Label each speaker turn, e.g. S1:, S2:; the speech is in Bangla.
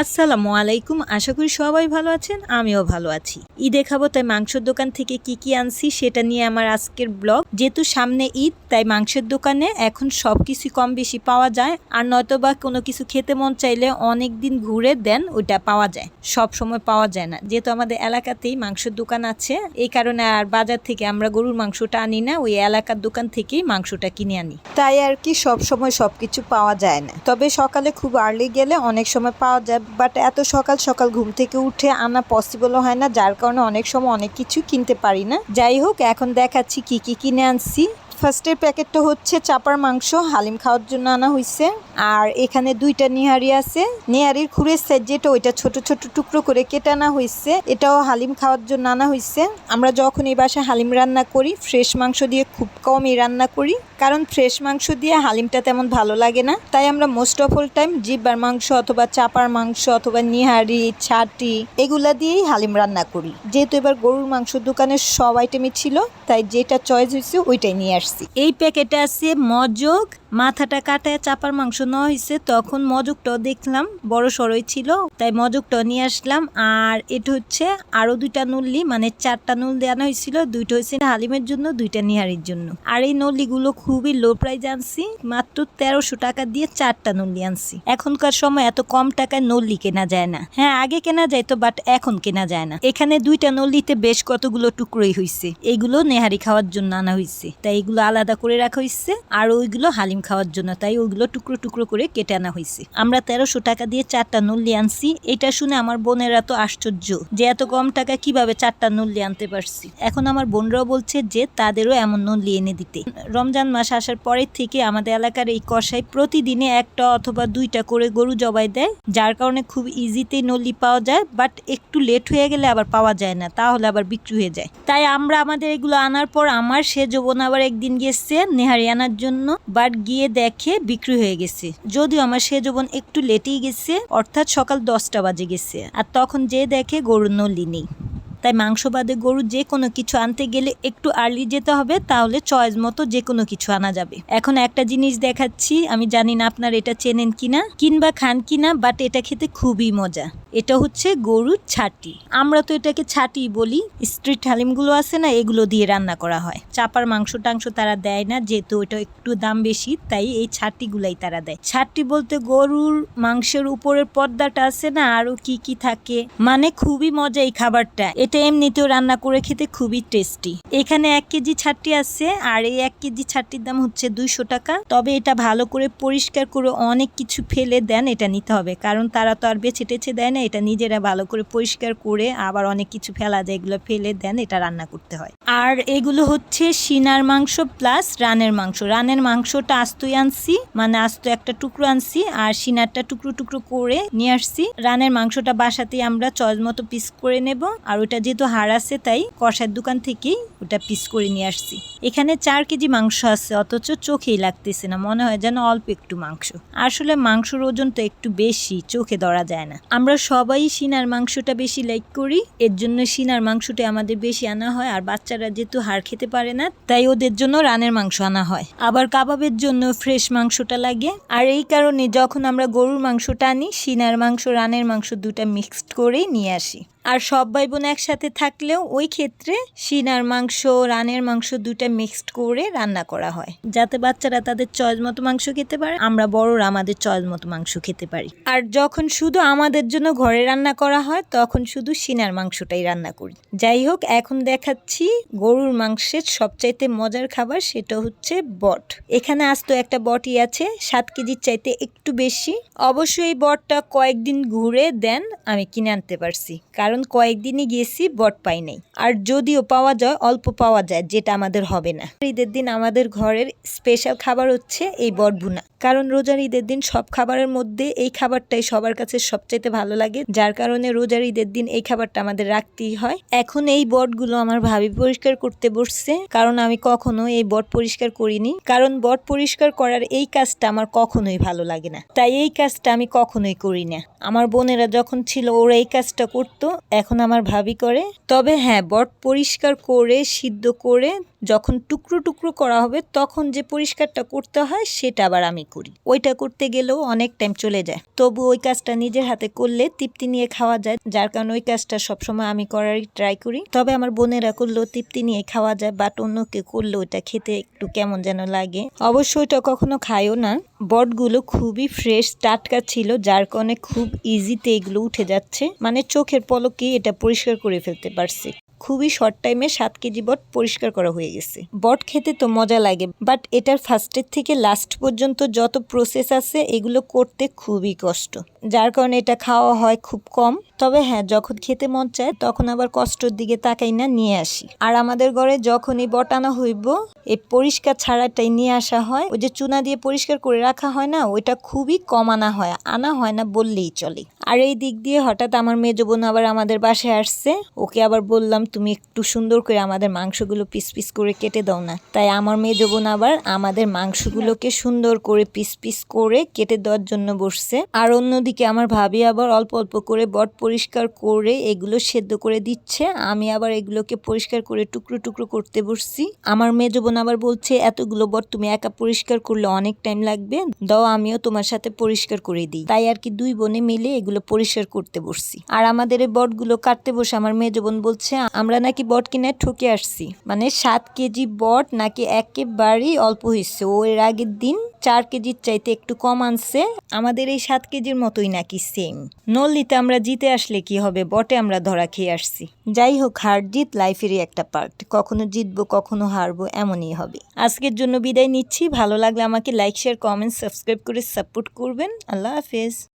S1: আসসালামু আলাইকুম। আশা করি সবাই ভালো আছেন, আমিও ভালো আছি। ঈদে খাব, তাই মাংসের দোকান থেকে কি কি আনছি সেটা নিয়ে আমার আজকের ব্লগ। যেহেতু সামনে ঈদ, তাই মাংসের দোকানে এখন সব কিছু কম বেশি পাওয়া যায়। আর নয়তো বা কোনো কিছু খেতে মন চাইলে অনেক দিন ঘুরে দেন, ওইটা পাওয়া যায়। সব সময় পাওয়া যায় না। যেহেতু আমাদের এলাকাতেই মাংসের দোকান আছে, এই কারণে আর বাজার থেকে আমরা গরুর মাংসটা আনি না, ওই এলাকার দোকান থেকেই মাংসটা কিনে আনি। তাই আর কি সব সময় সব কিছু পাওয়া যায় না। তবে সকালে খুব আর্লি গেলে অনেক সময় পাওয়া যায় বাট এত সকাল সকাল ঘুম থেকে উঠে আনা পসিবলও হয় না, যার কারণে অনেক সময় অনেক কিছু কিনতে পারি না। যাই হোক, এখন দেখাচ্ছি কি কি কিনে আনছি। ফার্স্টের প্যাকেটটা হচ্ছে চাপার মাংস, হালিম খাওয়ার জন্য আনা হয়েছে আর এখানে দুইটা নিহারি আছে। নিহারির খুঁড়ের সাইজ যেটা, ওইটা ছোট ছোট টুকরো করে কেটে আনা হয়েছে এটাও হালিম খাওয়ার জন্য আনা হয়েছে আমরা যখন এই বাসায় হালিম রান্না করি ফ্রেশ মাংস দিয়ে খুব কমই রান্না করি। কারণ ফ্রেশ মাংস দিয়ে হালিমটা তেমন ভালো লাগে না। তাই আমরা মোস্ট অফ অল টাইম জিব্বার মাংস অথবা চাপার মাংস অথবা নিহারি, ছাটি, এগুলা দিয়েই হালিম রান্না করি। যেহেতু এবার গরুর মাংস দোকানের সব আইটেমই ছিল, তাই যেটা চয়েস হয়েছে ওইটাই নিয়ে আসছি। এই প্যাকেটে আছে মজক মাথাটা কাটায় চাপার মাংস নেওয়া হয়েছে তখন মজকটাও দেখলাম, বড় সড়ই ছিল, তাই মজকটাও নিয়ে আসলাম। আর এটা হচ্ছে আরও দুইটা নল্লি মানে চারটা নল দেওয়া হয়েছিল দুইটা হয়েছে হালিমের জন্য, দুইটা নিহারির জন্য। আর এই নল্লিগুলো খুবই লো প্রাইস আনছি, মাত্র তেরোশো টাকা দিয়ে চারটা নল্লি আনছি। এখনকার সময় এত কম টাকায় নল্লি কেনা যায় না। হ্যাঁ আগে কেনা যায় তো বাট এখন কেনা যায় না। এখানে দুইটা নল্লিতে বেশ কতগুলো টুকরোই হয়েছে এগুলো নেহারি খাওয়ার জন্য আনা হয়েছে তাই এগুলো আলাদা করে রাখা হয়েছে আর ওইগুলো হালিম খাওয়ার জন্য, তাই ওইগুলো টুকরো টুকরো করে কেটে আনা হয়েছে। আমরা তেরোশো টাকা দিয়ে চারটা নল্লি আনছি। এটা শুনে আমার বোনেরা তো আশ্চর্য যে এত কম টাকা কীভাবে চারটা নল্লি আনতে পারছি। এখন আমার বোনরাও বলছে যে তাদেরও এমন নল্লি এনে দিতে। রমজান মাস আসার পরের থেকে আমাদের এলাকার এই কষাই প্রতিদিনে একটা অথবা দুইটা করে গরু জবাই দেয়, যার কারণে খুব ইজিতেই নল্লি পাওয়া যায় বাট একটু লেট হয়ে গেলে আবার পাওয়া যায় না, তাহলে আবার বিক্রি হয়ে যায়। তাই আমরা আমাদের এগুলো আনার পর আমার সে যৌবন আবার একদিন গেছে নেহারি আনার জন্য বাট গিয়ে দেখে বিক্রি হয়ে গেছে। যদিও আমার সে যৌবন একটু লেটেই গেছে, অর্থাৎ সকাল দশটা বাজে গেছে। আর তখন যে দেখে গরুর নল্লি নেই। তাই মাংস বাদে গরু যে কোনো কিছু আনতে গেলে একটু আর্লি যেতে হবে, তাহলে চয়েস মতো যে কোনো কিছু আনা যাবে। এখন একটা জিনিস দেখাচ্ছি, আমি জানি না আপনার এটা চেনেন কিনা কিংবা খান কিনা বাট এটা খেতে খুবই মজা। এটা হচ্ছে গরুর ছাটি। আমরা তো এটাকে ছাটি বলি। স্ট্রিট হালিমগুলো আছে না, এগুলো দিয়ে রান্না করা হয়। চাপার মাংস টাংস তারা দেয় না, যেহেতু এটা একটু দাম বেশি, তাই এই ছাটিগুলাই তারা দেয়। ছাটি বলতে গরুর মাংসের উপরের পর্দাটা আছে না, আরও কি কি থাকে। মানে খুবই মজা এই খাবারটা। এটা এমনিতেও রান্না করে খেতে খুবই টেস্টি। এখানে এক কেজি ছাটি আছে, আর এই এক কেজি ছাটির দাম হচ্ছে দুইশো টাকা। তবে এটা ভালো করে পরিষ্কার করে অনেক কিছু ফেলে দেন, এটা নিতে হবে। কারণ তারা তো আর বেছে টেছে দেয় না এটা নিজেরা ভালো করে পরিষ্কার করে আবার অনেক কিছু ফেলা যায়, এগুলো ফেলে দেন, এটা রান্না করতে হয়। আর এগুলো হচ্ছে সিনার মাংস প্লাস রানের মাংস। রানের মাংসটা আস্তই আনছি মানে আস্ত একটা টুকরো আনছি আর সিনারটা টুকরো টুকরো করে নিয়ে আসছি। রানের মাংসটা বাসাতেই আমরা চয়েস মতো পিস করে নেব আর ওটা যেহেতু হাড় আছে তাই কষার দোকান থেকেই ওটা পিস করে নিয়ে আসছি। এখানে চার কেজি মাংস আছে, অথচ চোখেই লাগতেছে না, মনে হয় যেন অল্প একটু মাংস। আসলে মাংসর ওজন তো একটু বেশি, চোখে ধরা যায় না। আমরা সবাই সিনার মাংসটা বেশি লাইক করি। এর জন্য সিনার মাংসটা আমাদের বেশি আনা হয় আর বাচ্চারা যেহেতু হাড় খেতে পারে না, তাই ওদের জন্য রানের মাংস আনা হয়। আবার কাবাবের জন্য ফ্রেশ মাংসটা লাগে। আর এই কারণে যখন আমরা গরুর মাংসটা আনি, সিনার মাংস, রানের মাংস দুটা মিক্সড করেই নিয়ে আসি। আর সব ভাই বোন একসাথে থাকলেও ওই ক্ষেত্রে সিনার মাংস, রানের মাংস দুটা মিক্সড করে রান্না করা হয়। যাতে বাচ্চারা তাদের চয়েস মতো মাংস খেতে পারে, আমরা বড়রা আমাদের চয়েস মতো মাংস খেতে পারি। আর যখন শুধু আমাদের জন্য ঘরে রান্না করা হয়, তখন শুধু সিনার মাংসটাই রান্না করি। যাই হোক, এখন দেখাচ্ছি গরুর মাংসের সবচাইতে মজার খাবার, সেটা হচ্ছে বট। এখানে আস্ত একটা বটই আছে, সাত কেজির চাইতে একটু বেশি। অবশ্যই এই বটটা কয়েকদিন ঘুরে দেন, আমি কিনে আনতে পারছি। কারণ কয়েকদিনই গিয়েছি বট পাই নাই। আর যদিও পাওয়া যায়, অল্প পাওয়া যায়, যেটা আমাদের হবে না। ঈদের দিন আমাদের ঘরের স্পেশাল খাবার হচ্ছে এই বট ভুনা। কারণ রোজার ঈদের দিন সব খাবারের মধ্যে এই খাবারটাই সবার কাছে সবচাইতে ভালো লাগে। যার কারণে রোজার ঈদের দিন এই খাবারটা আমাদের রাখতেই হয়। এখন এই বটগুলো আমার ভাবি পরিষ্কার করতে বসছে, কারণ আমি কখনো এই বট পরিষ্কার করিনি। কারণ বট পরিষ্কার করার এই কাজটা আমার কখনোই ভালো লাগে না। তাই এই কাজটা আমি কখনোই করি না। আমার বোনেরা যখন ছিল, ওরা এই কাজটা করতো, এখন আমার ভাবি করে। তবে হ্যাঁ বট পরিষ্কার করে, সিদ্ধ করে যখন টুকরো টুকরো করা হবে, তখন যে পরিষ্কারটা করতে হয়, সেটা আবার আমি করি। ওইটা করতে গেলেও অনেক টাইম চলে যায়। তবু ওই কাজটা নিজের হাতে করলে তৃপ্তি নিয়ে খাওয়া যায়, যার কারণে ওই কাজটা সবসময় আমি করারই ট্রাই করি। তবে আমার বোনেরা করলেও তৃপ্তি নিয়ে খাওয়া যায় বাট অন্য কেউ করলে, ওইটা খেতে একটু কেমন যেন লাগে। অবশ্য ওইটা কখনো খায়ও না। বটগুলো খুবই ফ্রেশ টাটকা ছিল, যার কারণে খুব ইজিতে এগুলো উঠে যাচ্ছে। মানে চোখের পলকে এটা পরিষ্কার করে ফেলতে পারছি। খুবই শর্ট টাইমে সাত কেজি বট পরিষ্কার করা হয়ে গেছে। বট খেতে তো মজা লাগে বাট এটার ফার্স্টের থেকে লাস্ট পর্যন্ত যত প্রসেস আছে, এগুলো করতে খুবই কষ্ট। যার কারণে এটা খাওয়া হয় খুব কম, তবে হ্যাঁ যখন খেতে মন চায়, তখন আবার কষ্টর দিকে তাকাই না, নিয়ে আসি। আর আমাদের ঘরে যখনই বট আনা হইব এই পরিষ্কার ছাড়াটাই নিয়ে আসা হয়। ওই যে চুনা দিয়ে পরিষ্কার করে রাখা হয় না, ওইটা খুবই কম আনা হয়। আনা হয় না বললেই চলে। আর এই দিক দিয়ে হঠাৎ আমার মেজ বোন আবার আমাদের বাসায় আসছে। ওকে আবার বললাম, তুমি একটু সুন্দর করে আমাদের মাংসগুলো পিস পিস করে কেটে দাও না। তাই আমার মেজ বোন আবার আমাদের মাংসগুলোকে সুন্দর করে পিস পিস করে কেটে দেওয়ার জন্য বসছে। আর অন্যদিকে আমার ভাবি আবার অল্প অল্প করে বট পরিষ্কার করে এগুলো সেদ্ধ করে দিচ্ছে। আমি আবার এগুলোকে পরিষ্কার করে টুকরো টুকরো করতে বসছি। আমার মেজ বোন আবার বলছে, এতগুলো বট তুমি একা পরিষ্কার করলে অনেক টাইম লাগবে। দাও আমিও তোমার সাথে পরিষ্কার করে দিই। তাই আর কি দুই বোনে মিলে এগুলো পরিষ্কার করতে বসছি। আর আমাদের এই বটগুলো কাটতে বসে আমার মেজ বোন বলছে, আমরা নাকি বট কিনে ঠকে আসছি। মানে সাত কেজি বট নাকি একেবারেই অল্প হয়েছে ও এর আগের দিন চার কেজির চাইতে একটু কম আনছে। আমাদের এই সাত কেজির মতোই নাকি সেম নল্লিতে আমরা জিতে আসলে কি হবে, বটে আমরা ধরা খেয়ে আসছি। যাই হোক, হার জিত লাইফেরই একটা পার্ট। কখনো জিতবো, কখনো হারবো, এমনই হবে। আজকের জন্য বিদায় নিচ্ছি। ভালো লাগলে আমাকে লাইক শেয়ার কমেন্ট সাবস্ক্রাইব করে সাপোর্ট করবেন। আল্লাহ হাফেজ।